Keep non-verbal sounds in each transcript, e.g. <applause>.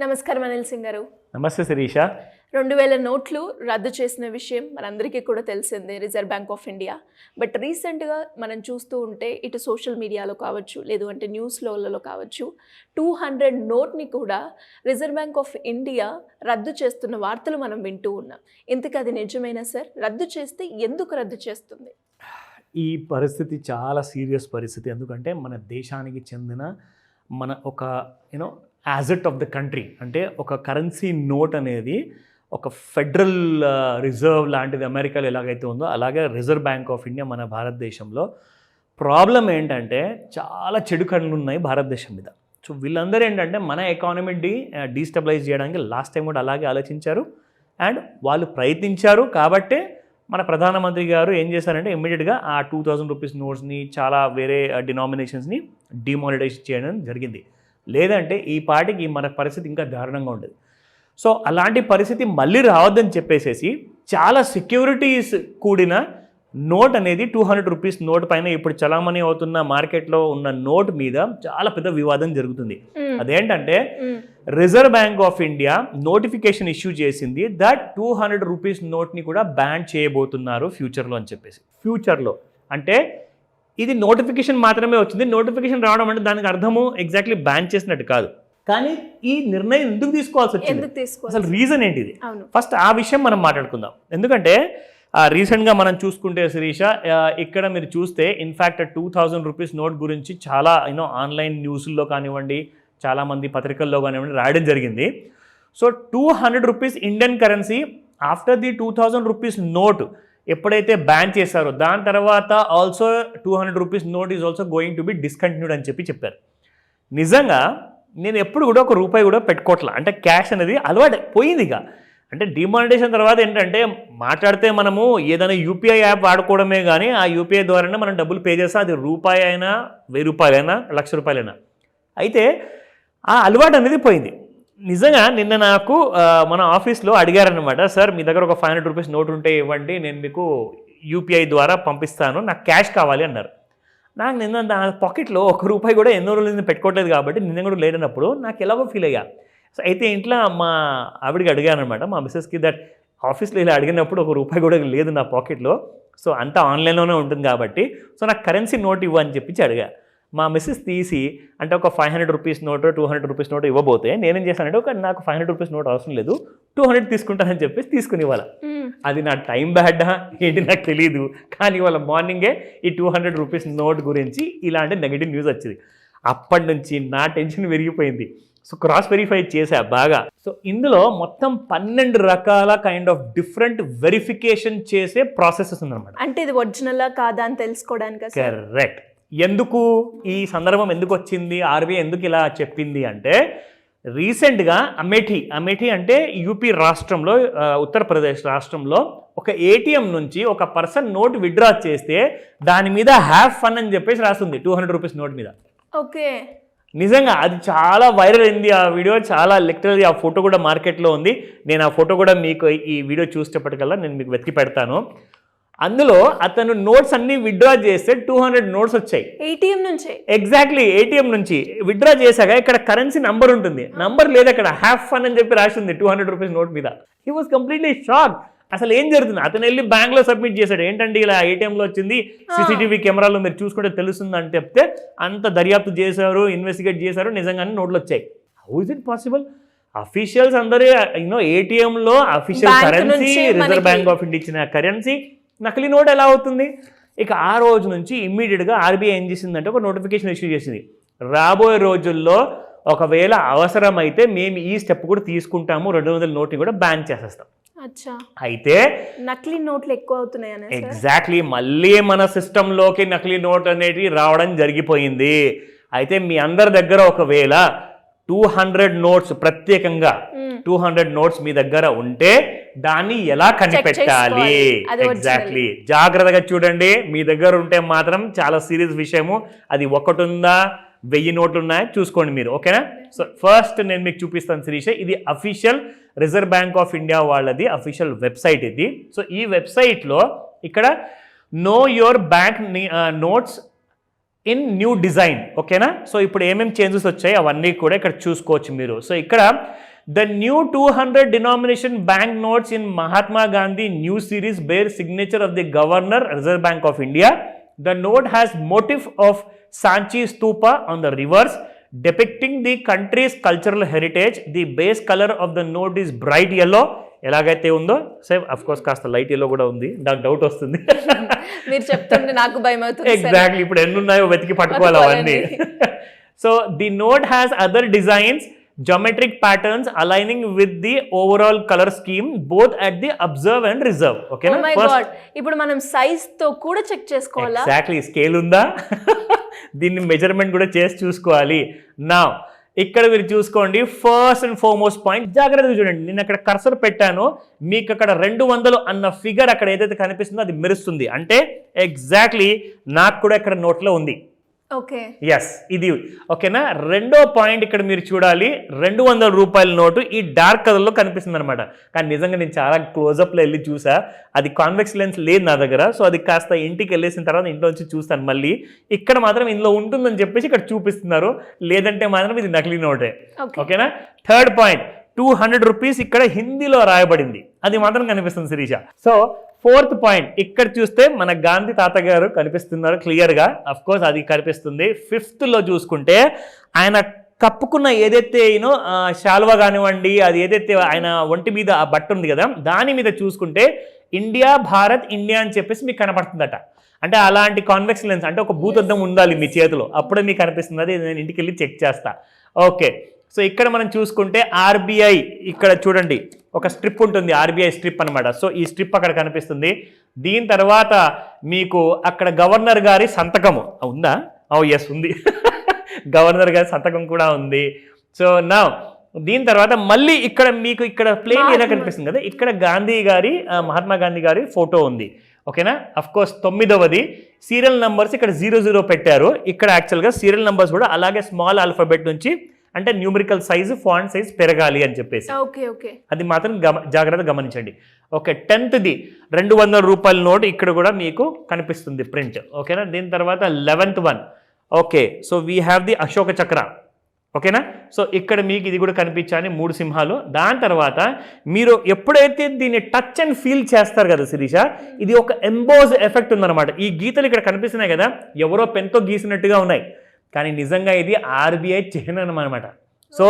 నమస్కారం అనిల్ సింగ్ గారు. నమస్తే శిరీష. రెండు వేల నోట్లు రద్దు చేసిన విషయం మనందరికీ కూడా తెలిసిందే Reserve Bank of India. But రీసెంట్గా మనం చూస్తూ ఉంటే ఇటు సోషల్ మీడియాలో కావచ్చు లేదు అంటే న్యూస్లలో కావచ్చు టూ హండ్రెడ్ నోట్ని కూడా రిజర్వ్ బ్యాంక్ ఆఫ్ ఇండియా రద్దు చేస్తున్న వార్తలు మనం వింటూ ఉన్నాం. ఇంతకు అది నిజమేనా సార్? రద్దు చేస్తే ఎందుకు రద్దు చేస్తుంది? ఈ పరిస్థితి చాలా సీరియస్ పరిస్థితి. ఎందుకంటే మన దేశానికి చెందిన మన ఒక you know asset of the country. అంటే ఒక కరెన్సీ నోట్ అనేది ఒక ఫెడరల్ రిజర్వ్ లాంటిది అమెరికాలో ఎలాగైతే ఉందో అలాగే రిజర్వ్ బ్యాంక్ ఆఫ్ ఇండియా మన భారతదేశంలో. ప్రాబ్లం ఏంటంటే చాలా చెడు కళ్ళు ఉన్నాయి భారతదేశం మీద. సో వీళ్ళందరూ ఏంటంటే మన ఎకానమీ డీ డీస్టెబిలైజ్ చేయడానికి లాస్ట్ టైం కూడా అలాగే ఆలోచించారు. అండ్ వాళ్ళు ప్రయత్నించారు కాబట్టే మన ప్రధానమంత్రి గారు ఏం చేశారంటే ఇమ్మీడియట్గా ఆ టూ థౌజండ్ రూపీస్ నోట్స్ని చాలా వేరే డినామినేషన్స్ని డిమానిటైజ్ చేయడం జరిగింది. లేదంటే ఈ పాటికి మన పరిస్థితి ఇంకా దారుణంగా ఉండేది సో అలాంటి పరిస్థితి మళ్ళీ రావద్దని చెప్పేసేసి చాలా సెక్యూరిటీస్ కూడిన నోట్ అనేది టూ హండ్రెడ్ రూపీస్ నోట్ పైన ఇప్పుడు చలామణి అవుతున్న మార్కెట్లో ఉన్న నోట్ మీద చాలా పెద్ద వివాదం జరుగుతుంది. అదేంటంటే. Reserve Bank of India notification issue చేసింది దట్ టూ హండ్రెడ్ రూపీస్ నోట్ని కూడా బ్యాన్ చేయబోతున్నారు ఫ్యూచర్లో అని చెప్పేసి ఫ్యూచర్లో అంటే ఇది నోటిఫికేషన్ మాత్రమే వచ్చింది. నోటిఫికేషన్ రావడం అంటే దానికి అర్థము ఎగ్జాక్ట్లీ బ్యాన్ చేసినట్టు కాదు. కానీ ఈ నిర్ణయం ఎందుకు తీసుకోవాల్సి వచ్చింది? అసలు రీజన్ ఏంటిది? అవును. ఫస్ట్ ఆ విషయం మనం మాట్లాడుకుందాం. ఎందుకంటే రీసెంట్గా మనం చూసుకుంటే శిరీష ఇక్కడ మీరు చూస్తే in fact two thousand rupees note గురించి చాలా యూనో ఆన్లైన్ న్యూస్ల్లో కానివ్వండి చాలామంది పత్రికల్లో కానివ్వండి రాయడం జరిగింది. So two hundred rupees Indian currency after the two thousand rupees note ఎప్పుడైతే బ్యాన్ చేశారో దాని తర్వాత also two hundred rupees note is also going to be discontinued అని చెప్పి చెప్పారు. నిజంగా నేను ఎప్పుడు కూడా ఒక రూపాయి కూడా పెట్టుకోవట్లే అంటే క్యాష్ అనేది అలవాటు పోయింది ఇక. అంటే డిమానిటేషన్ తర్వాత ఏంటంటే మాట్లాడితే మనము ఏదైనా యూపీఐ యాప్ వాడుకోవడమే కానీ ఆ యూపీఐ ద్వారానే మనం డబ్బులు పే చేస్తే అది రూపాయి అయినా వెయ్యి రూపాయలైనా లక్ష రూపాయలైనా. అయితే ఆ అలవాటు అనేది పోయింది. నిజంగా నిన్న నాకు మన ఆఫీస్లో అడిగారనమాట సార్ మీ దగ్గర ఒక ఫైవ్ హండ్రెడ్ రూపీస్ నోట్ ఉంటే ఇవ్వండి నేను మీకు యూపీఐ ద్వారా పంపిస్తాను నాకు క్యాష్ కావాలి అన్నారు. నాకు నిన్న నా పాకెట్లో ఒక రూపాయి కూడా ఎన్నో రోజులు నేను పెట్టుకోవట్లేదు కాబట్టి నిన్న కూడా లేనప్పుడు నాకు ఎలాగో ఫీల్ అయ్యా. సో అయితే ఇంట్లో మా ఆవిడకి అడిగాను అనమాట మా మిస్సెస్కి దట్ ఆఫీస్లో ఇలా అడిగినప్పుడు ఒక రూపాయి కూడా లేదు నా పాకెట్లో. సో అంతా ఆన్లైన్లోనే ఉంటుంది కాబట్టి సో నాకు కరెన్సీ నోట్ ఇవ్వని చెప్పి అడిగా. మా మిస్సెస్ తీసి అంటే ఒక five hundred rupees note two hundred rupees note ఇవ్వబోతే నేనేం చేశానంటే ఒక నాకు ఫైవ్ హండ్రెడ్ రూపీస్ నోట్ అవసరం లేదు టూ హండ్రెడ్ తీసుకుంటానని చెప్పేసి తీసుకుని ఇవ్వాలి. అది నా టైం బ్యాడా ఏంటి నాకు తెలియదు కానీ ఇవాళ మార్నింగే ఈ టూ హండ్రెడ్ రూపీస్ నోట్ గురించి ఇలాంటి నెగిటివ్ న్యూస్ వచ్చింది. అప్పటి నుంచి నా టెన్షన్ పెరిగిపోయింది. సో క్రాస్ వెరిఫై చేశా బాగా. సో ఇందులో మొత్తం పన్నెండు రకాల కైండ్ ఆఫ్ డిఫరెంట్ వెరిఫికేషన్ చేసే ప్రాసెసెస్ ఉందన్నమాట. అంటే ఇది ఒరిజినలా కాదా అని తెలుసుకోవడానికి కరెక్ట్ ఎందుకు ఈ సందర్భం ఎందుకు వచ్చింది? ఆర్బీఐ ఎందుకు ఇలా చెప్పింది అంటే రీసెంట్గా అమేఠీ అమేఠీ అంటే యూపీ రాష్ట్రంలో ఉత్తరప్రదేశ్ రాష్ట్రంలో ఒక ఏటీఎం నుంచి ఒక పర్సన్ నోట్ విత్డ్రా చేస్తే దాని మీద హ్యావ్ ఫన్ అని చెప్పేసి రాస్తుంది టూ హండ్రెడ్ రూపీస్ నోట్ మీద. ఓకే. నిజంగా అది చాలా వైరల్ అయింది ఆ వీడియో చాలా లిటరల్లీ ఆ ఫోటో కూడా మార్కెట్లో ఉంది. నేను ఆ ఫోటో కూడా మీకు ఈ వీడియో చూసేటప్పటికల్లా నేను మీకు వెతికి పెడతాను. అందులో అతను నోట్స్ అన్ని విత్డ్రా చేస్తే టూ హండ్రెడ్ నోట్స్ వచ్చాయి. ఏటీఎం నుంచే. ఎగ్జాక్ట్లీ ఏటీఎం నుంచి. విత్డ్రా చేశాక ఇక్కడ కరెన్సీ నంబర్ ఉంటుంది. నంబర్ లేదు అక్కడ. హ్యావ్ ఫన్ అని చెప్పి రాసి ఉంది టూ హండ్రెడ్ రూపీస్ నోట్ మీద. హీ వాజ్ కంప్లీట్లీ షాక్ అసలు ఏం జరుగుతుంది? అతను వెళ్ళి బ్యాంక్లో సబ్మిట్ చేశాడు. ఏంటండి ఇలా ఏటీఎంలో వచ్చింది? సీసీటీవీ కెమెరాలో మీరు చూసుకుంటే తెలుస్తుంది అని చెప్తే అంత దర్యాప్తు చేశారు ఇన్వెస్టిగేట్ చేశారు నిజంగానే నోట్లు వచ్చాయి. How is it possible officials అందరూ యూనో ఏటీఎంలో official currency Reserve Bank of India ఇచ్చిన కరెన్సీ నకిలీ నోట్ ఎలా అవుతుంది? ఇక ఆ రోజు నుంచి ఇమ్మీడియట్గా ఆర్బీఐ ఏం చేసిందంటే ఒక నోటిఫికేషన్ ఇష్యూ చేసింది. రాబోయే రోజుల్లో ఒకవేళ అవసరమైతే మేము ఈ స్టెప్ కూడా తీసుకుంటాము. రెండు వందల నోట్ని కూడా బ్యాన్ చేసేస్తాం. అచ్చా. అయితే నకిలీ నోట్లు ఎక్కువ అవుతున్నాయనే సార్? ఎగ్జాక్ట్లీ మళ్ళీ మన సిస్టంలోకి నకిలీ నోట్ అనేది రావడం జరిగిపోయింది. అయితే మీ అందరి దగ్గర ఒకవేళ టూ హండ్రెడ్ నోట్స్ ప్రత్యేకంగా. టూ హండ్రెడ్ నోట్స్ మీ దగ్గర ఉంటే దాన్ని ఎలా కనిపెట్టాలి. ఎగ్జాక్ట్లీ జాగ్రత్తగా చూడండి. మీ దగ్గర ఉంటే మాత్రం చాలా సీరియస్ విషయము. అది ఒకటి ఉందా వెయ్యి నోట్లు ఉన్నాయా చూసుకోండి మీరు. ఓకేనా? సో ఫస్ట్ నేను మీకు చూపిస్తాను శిరీష. ఇది official Reserve Bank of India వాళ్ళది అఫీషియల్ వెబ్సైట్ ఇది. సో ఈ వెబ్సైట్లో ఇక్కడ know your bank notes in new design ఓకేనా సో ఇప్పుడు ఏమేమి చేంజెస్ వచ్చాయి అవన్నీ కూడా ఇక్కడ చూసుకోవచ్చు మీరు సో ఇక్కడ the new two hundred denomination bank notes in Mahatma Gandhi new series bear signature of the governor Reserve Bank of India the note has motif of Sanchi stupa on the reverse depicting the country's cultural heritage. The base color of the note is bright yellow. ఎలాగైతే ఉందో same of course కాస్త light yellow కూడా ఉంది. నాకు doubt వస్తుంది. <laughs> మీరు చెప్తుంటే నాకు భయం అవుతుంది. ఎగ్జాక్ట్లీ ఇప్పుడు ఎన్ని ఉన్నాయో వెతికి పట్టుకోవాలి అవన్నీ. So the note has other designs geometric patterns aligning with the overall colour scheme both at the observe and reserve Oh ఓకేనా my ఫస్ట్ God. ఇప్పుడు మనం సైజ్తో కూడా చెక్ చేసుకోవాలా? ఎగ్జాక్ట్లీ స్కేల్ ఉందా? <laughs> దీన్ని మెజర్మెంట్ కూడా చేసి చూసుకోవాలి. నా ఇక్కడ మీరు చూసుకోండి ఫస్ట్ అండ్ ఫార్మోస్ట్ పాయింట్ జాగ్రత్తగా చూడండి నేను అక్కడ కర్సర్ పెట్టాను. మీకు అక్కడ రెండు వందలు అన్న ఫిగర్ అక్కడ ఏదైతే కనిపిస్తుందో అది మెరుస్తుంది. అంటే ఎగ్జాక్ట్లీ నాకు కూడా ఇక్కడ నోట్లో ఉంది. ఓకే. ఎస్ ఇది. ఓకేనా? రెండో పాయింట్ ఇక్కడ మీరు చూడాలి. రెండు వందల రూపాయల నోటు ఈ డార్క్ కలర్లో కనిపిస్తుంది అనమాట కానీ నిజంగా నేను చాలా క్లోజప్లో వెళ్ళి చూసా. అది కాన్వెక్స్ లెన్స్ లేదు నా దగ్గర. సో అది కాస్త ఇంటికి వెళ్ళేసిన తర్వాత ఇంట్లో నుంచి చూస్తాను మళ్ళీ. ఇక్కడ మాత్రం ఇందులో ఉంటుందని చెప్పేసి ఇక్కడ చూపిస్తున్నారు. లేదంటే మాత్రం ఇది నకిలీ నోటే. ఓకే. ఓకేనా? Third point two hundred rupees ఇక్కడ హిందీలో రాయబడింది. అది మాత్రం కనిపిస్తుంది శిరీష. సో ఫోర్త్ పాయింట్ ఇక్కడ చూస్తే మన గాంధీ తాత గారు కనిపిస్తున్నారు క్లియర్గా. కోర్స్ అది కనిపిస్తుంది. ఫిఫ్త్లో చూసుకుంటే ఆయన కప్పుకున్న ఏదైతే యూనో శాల్వా కానివ్వండి అది ఏదైతే ఆయన ఒంటి మీద ఆ బట్ట ఉంది కదా దాని మీద చూసుకుంటే ఇండియా భారత్ ఇండియా అని చెప్పేసి మీకు కనపడుతుందట. అంటే అలాంటి కాన్వెక్స్ లెన్స్ అంటే ఒక భూతద్దం ఉండాలి మీ చేతిలో. అప్పుడే మీకు కనిపిస్తుంది. అది నేను ఇంటికి వెళ్ళి చెక్ చేస్తా. ఓకే సో ఇక్కడ మనం చూసుకుంటే ఆర్బీఐ ఇక్కడ చూడండి. ఒక స్ట్రిప్ ఉంటుంది ఆర్బీఐ స్ట్రిప్ అన్నమాట. సో ఈ స్ట్రిప్ అక్కడ కనిపిస్తుంది. దీని తర్వాత మీకు అక్కడ గవర్నర్ గారి సంతకము. ఉందా? ఓ ఎస్ ఉంది. <laughs> గవర్నర్ గారి సంతకం కూడా ఉంది. సో నా దీని తర్వాత మళ్ళీ ఇక్కడ మీకు ఇక్కడ ప్లేన్ ఏదో కనిపిస్తుంది కదా? ఇక్కడ గాంధీ గారి మహాత్మా గాంధీ గారి ఫోటో ఉంది. ఓకేనా? అఫ్ కోర్స్ తొమ్మిదవది. సీరియల్ నంబర్స్ ఇక్కడ జీరో జీరో పెట్టారు. ఇక్కడ యాక్చువల్గా సీరియల్ నంబర్స్ కూడా అలాగే స్మాల్ ఆల్ఫాబెట్ నుంచి అంటే న్యూమరికల్ సైజు ఫాంట్ సైజ్ పెరగాలి అని చెప్పేసి. Okay okay. అది మాత్రం గమ జాగ్రత్తగా గమనించండి. ఓకే టెన్త్ది రెండు వందల రూపాయల నోట్ ఇక్కడ కూడా మీకు కనిపిస్తుంది ప్రింట్. ఓకేనా? దీని తర్వాత eleventh one okay so we have the Ashoka Chakra ఓకేనా? సో ఇక్కడ మీకు ఇది కూడా కనిపించాలి మూడు సింహాలు. దాని తర్వాత మీరు ఎప్పుడైతే దీన్ని టచ్ అండ్ ఫీల్ చేస్తారు కదా శిరీష ఇది ఒక ఎంబోజ్ ఎఫెక్ట్ ఉందన్నమాట. ఈ గీతలు ఇక్కడ కనిపిస్తున్నాయి కదా ఎవరో పెన్తో గీసినట్టుగా ఉన్నాయి. కానీ నిజంగా ఇది ఆర్బీఐ చిహ్నం అనమాట సో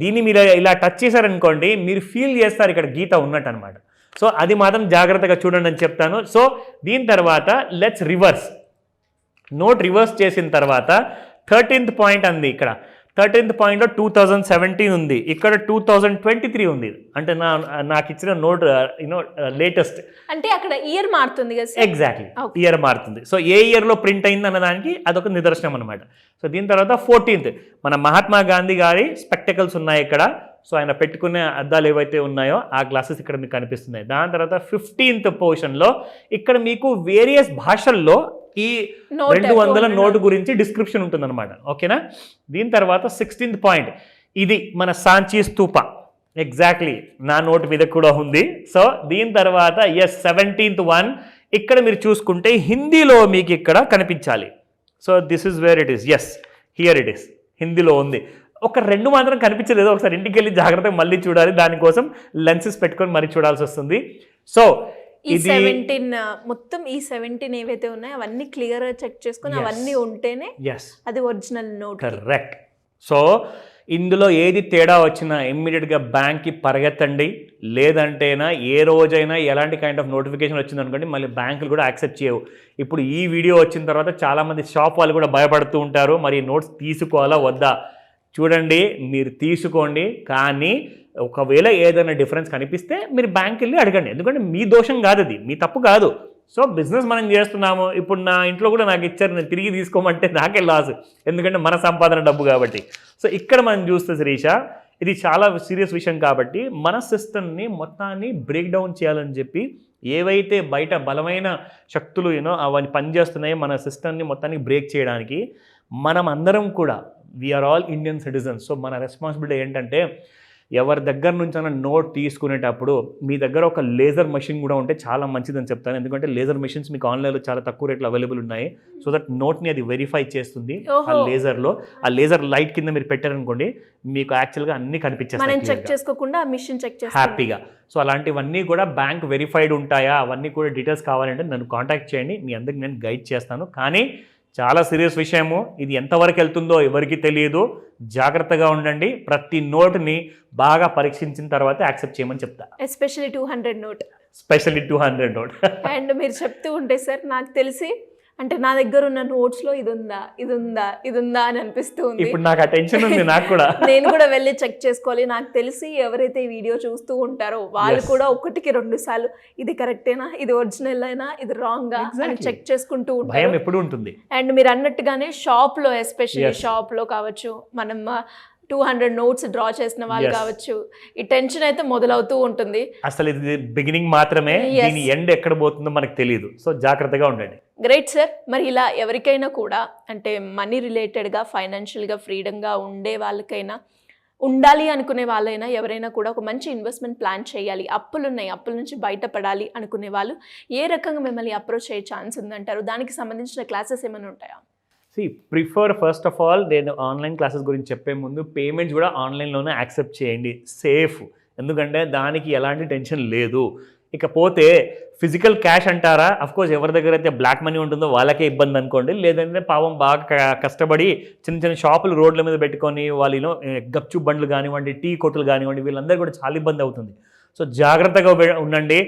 దీన్ని మీరు ఇలా టచ్ చేశారనుకోండి మీరు ఫీల్ చేస్తారు ఇక్కడ గీత ఉన్నట్టు అనమాట సో అది మాత్రం జాగ్రత్తగా చూడండి అని చెప్తాను. సో దీని తర్వాత లెట్స్ రివర్స్ నోట్ రివర్స్ చేసిన తర్వాత థర్టీన్త్ పాయింట్ అంది ఇక్కడ. థర్టీన్త్ పాయింట్లో టూ థౌజండ్ సెవెంటీన్ ఉంది. ఇక్కడ టూ థౌజండ్ ట్వంటీ త్రీ ఉంది. అంటే నా నాకు ఇచ్చిన నోట్ యూనో లేటెస్ట్ అంటే అక్కడ ఇయర్ మారుతుంది కదా ఎగ్జాక్ట్లీ. ఇయర్ మారుతుంది. సో ఏ ఇయర్లో ప్రింట్ అయింది అన్నదానికి అదొక నిదర్శనం అనమాట సో దీని తర్వాత ఫోర్టీన్త్ మన మహాత్మా గాంధీ గారి స్పెక్టకల్స్ ఉన్నాయి ఇక్కడ. సో ఆయన పెట్టుకునే అద్దాలు ఏవైతే ఉన్నాయో ఆ గ్లాసెస్ ఇక్కడ మీకు కనిపిస్తున్నాయి. దాని తర్వాత ఫిఫ్టీన్త్ పోర్షన్లో ఇక్కడ మీకు వేరియస్ భాషల్లో ఈ రెండు వందల 200 నోటు గురించి డిస్క్రిప్షన్ ఉంటుందన్నమాట. ఓకేనా? దీని తర్వాత సిక్స్టీన్త్ పాయింట్ ఇది మన సాంచీ స్తూప. ఎగ్జాక్ట్లీ నా నోట్ మీద కూడా ఉంది. సో దీని తర్వాత ఎస్ సెవెంటీన్త్ వన్ ఇక్కడ మీరు చూసుకుంటే హిందీలో మీకు ఇక్కడ కనిపించాలి. So this is where it is yes here it is హిందీలో ఉంది. ఒక రెండు మాత్రం కనిపించలేదు. ఒకసారి ఇంటికి వెళ్ళి జాగ్రత్తగా మళ్ళీ చూడాలి. దానికోసం లెన్సెస్ పెట్టుకొని మరీ చూడాల్సి వస్తుంది. సో ఈ సెవెంటీన్ మొత్తం ఈ సెవెంటీన్ ఏవైతే ఉన్నాయో అవన్నీ క్లియర్ చెక్ చేసుకొని. అవన్నీ ఉంటేనే ఎస్ అది ఒరిజినల్ నోట్ కరెక్ట్ సో ఇందులో ఏది తేడా వచ్చినా ఇమ్మీడియట్గా బ్యాంక్కి పరిగెత్తండి. లేదంటేనా ఏ రోజైనా ఎలాంటి కైండ్ ఆఫ్ నోటిఫికేషన్ వచ్చింది అనుకోండి మళ్ళీ బ్యాంకులు కూడా యాక్సెప్ట్ చేయవు. ఇప్పుడు ఈ వీడియో వచ్చిన తర్వాత చాలామంది షాప్ వాళ్ళు కూడా భయపడుతూ ఉంటారు. మరి నోట్స్ తీసుకోవాలా? వద్దా? చూడండి మీరు తీసుకోండి కానీ ఒకవేళ ఏదైనా డిఫరెన్స్ కనిపిస్తే మీరు బ్యాంక్ వెళ్ళి అడగండి. ఎందుకంటే మీ దోషం కాదు అది మీ తప్పు కాదు. సో బిజినెస్ మనం చేస్తున్నాము ఇప్పుడు నా ఇంట్లో కూడా నాకు ఇచ్చారు నేను తిరిగి తీసుకోమంటే నాకే లాస్. ఎందుకంటే మన సంపాదన డబ్బు కాబట్టి. సో ఇక్కడ మనం చూస్తే శిరీష ఇది చాలా సీరియస్ విషయం కాబట్టి మన సిస్టమ్ని మొత్తాన్ని బ్రేక్ డౌన్ చేయాలని చెప్పి ఏవైతే బయట బలమైన శక్తులు యూనో అవన్నీ పనిచేస్తున్నాయో మన సిస్టమ్ని మొత్తాన్ని బ్రేక్ చేయడానికి మనం అందరం కూడా we are all Indian citizens so మన రెస్పాన్సిబిలిటీ ఏంటంటే ఎవరి దగ్గర నుంచి నోట్ తీసుకునేటప్పుడు మీ దగ్గర ఒక లేజర్ మెషిన్ కూడా ఉంటే చాలా మంచిదని చెప్తాను. ఎందుకంటే లేజర్ మెషిన్స్ మీకు ఆన్లైన్లో చాలా తక్కువ రేట్లో అవైలబుల్ ఉన్నాయి. సో దట్ నోట్ని అది వెరిఫై చేస్తుంది ఆ. లేజర్లో ఆ లేజర్ లైట్ కింద మీరు పెట్టారనుకోండి మీకు యాక్చువల్గా అన్ని కనిపించేస్తాయి చేసుకోకుండా ఆ మిషన్ చెక్ చేస్తాం హ్యాపీగా సో అలాంటివన్నీ కూడా బ్యాంక్ వెరిఫైడ్ ఉంటాయా? అవన్నీ కూడా డీటెయిల్స్ కావాలంటే నన్ను కాంటాక్ట్ చేయండి. మీ అందరికి నేను గైడ్ చేస్తాను. కానీ చాలా సీరియస్ విషయము. ఇది ఎంతవరకు వెళ్తుందో ఎవరికి తెలియదు. జాగ్రత్తగా ఉండండి. ప్రతి నోట్ని బాగా పరీక్షించిన తర్వాత యాక్సెప్ట్ చేయమని చెప్తా. Especially two hundred note specially two hundred note and మీరు చెప్తూ ఉంటే సార్ నాకు తెలిసి అంటే నా దగ్గర ఉన్న నోట్స్లో ఇది ఉందా ఇది ఉందా ఇది ఉందా అని అనిపిస్తూ ఉంది ఇప్పుడు నాకు ఉంది నాకు కూడా <laughs> నేను కూడా వెళ్ళి చెక్ చేసుకోవాలి నాకు తెలిసి ఎవరైతే ఈ వీడియో చూస్తూ ఉంటారో వాళ్ళు. కూడా ఒకటికి రెండు సార్లు ఇది కరెక్టేనా ఇది ఒరిజినల్ అయినా ఇది రాంగా అని. చెక్ చేసుకుంటూ ఉంటారు ఎప్పుడు ఉంటుంది అండ్ మీరు అన్నట్టుగానే షాప్లో ఎస్పెషల్లీ. షాప్లో కావచ్చు మనం టూ హండ్రెడ్ నోట్స్ డ్రా చేసిన వాళ్ళు. కావచ్చు. ఈ టెన్షన్ అయితే మొదలవుతూ ఉంటుంది. అసలు ఇది బిగినింగ్ మాత్రమే. దీని ఎండ్ ఎక్కడ పోతుందో మనకు తెలియదు సో జాగ్రత్తగా ఉండండి. గ్రేట్ సార్ మరి ఇలా ఎవరికైనా కూడా అంటే మనీ రిలేటెడ్గా ఫైనాన్షియల్గా ఫ్రీడంగా ఉండే వాళ్ళకైనా ఉండాలి అనుకునే వాళ్ళైనా ఎవరైనా కూడా ఒక మంచి ఇన్వెస్ట్మెంట్ ప్లాన్ చేయాలి. అప్పులు ఉన్నాయి అప్పుల నుంచి బయటపడాలి అనుకునే వాళ్ళు ఏ రకంగా మిమ్మల్ని అప్రోచ్ అయ్యే ఛాన్స్ ఉందంటారు? దానికి సంబంధించిన క్లాసెస్ ఏమైనా ఉంటాయా? See prefer first of all నేను ఆన్లైన్ క్లాసెస్ గురించి చెప్పే ముందు పేమెంట్స్ కూడా ఆన్లైన్లోనే యాక్సెప్ట్ చేయండి. సేఫ్ ఎందుకంటే దానికి ఎలాంటి టెన్షన్ లేదు. ఇకపోతే ఫిజికల్ క్యాష్ అంటారా? అఫ్ కోర్స్ ఎవరి దగ్గర అయితే బ్లాక్ మనీ ఉంటుందో వాళ్ళకే ఇబ్బంది అనుకోండి. లేదంటే పాపం బాగా కష్టపడి చిన్న చిన్న షాపులు రోడ్ల మీద పెట్టుకొని వాళ్ళు గప్చు బండ్లు కానివ్వండి టీ కొట్టులు కానివ్వండి వీళ్ళందరూ కూడా చాలా ఇబ్బంది అవుతుంది. సో జాగ్రత్తగా ఉండండి.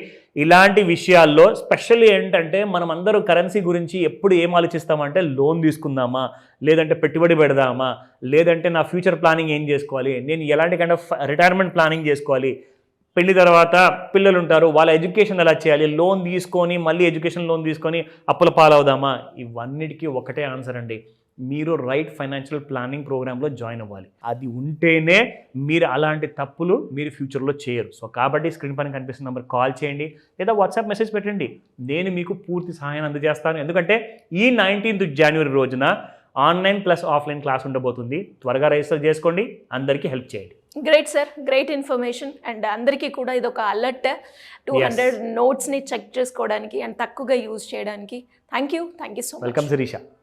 ఇలాంటి విషయాల్లో స్పెషల్లీ ఏంటంటే మనం అందరూ కరెన్సీ గురించి ఎప్పుడు ఏం ఆలోచిస్తామంటే లోన్ తీసుకుందామా? లేదంటే పెట్టుబడి పెడదామా? లేదంటే నా ఫ్యూచర్ ప్లానింగ్ ఏం చేసుకోవాలి? నేను ఎలాంటి కైండ్ ఆఫ్ రిటైర్మెంట్ ప్లానింగ్ చేసుకోవాలి? పెళ్ళి తర్వాత పిల్లలు ఉంటారు వాళ్ళ ఎడ్యుకేషన్ ఎలా చేయాలి? లోన్ తీసుకొని మళ్ళీ ఎడ్యుకేషన్ లోన్ తీసుకొని అప్పుల పాలవుదామా? ఇవన్నిటికీ ఒకటే ఆన్సర్ అండి. మీరు రైట్ ఫైనాన్షియల్ ప్లానింగ్ ప్రోగ్రాంలో జాయిన్ అవ్వాలి. అది ఉంటేనే మీరు అలాంటి తప్పులు మీరు ఫ్యూచర్లో చేయరు. సో కాబట్టి స్క్రీన్ పైన కనిపిస్తున్న నెంబర్ కాల్ చేయండి. లేదా వాట్సాప్ మెసేజ్ పెట్టండి. నేను మీకు పూర్తి సహాయం అందజేస్తాను. ఎందుకంటే ఈ నైన్టీన్త్ జనవరి రోజున ఆన్లైన్ ప్లస్ ఆఫ్లైన్ క్లాస్ ఉండబోతుంది. త్వరగా రిజిస్టర్ చేసుకోండి. అందరికీ హెల్ప్ చేయండి. Great sir great information and అందరికీ కూడా ఇది ఒక అలర్ట్ టూ. హండ్రెడ్ నోట్స్ని చెక్ చేసుకోవడానికి అండ్ తక్కువగా యూజ్ చేయడానికి. Thank you thank you so welcome Shirisha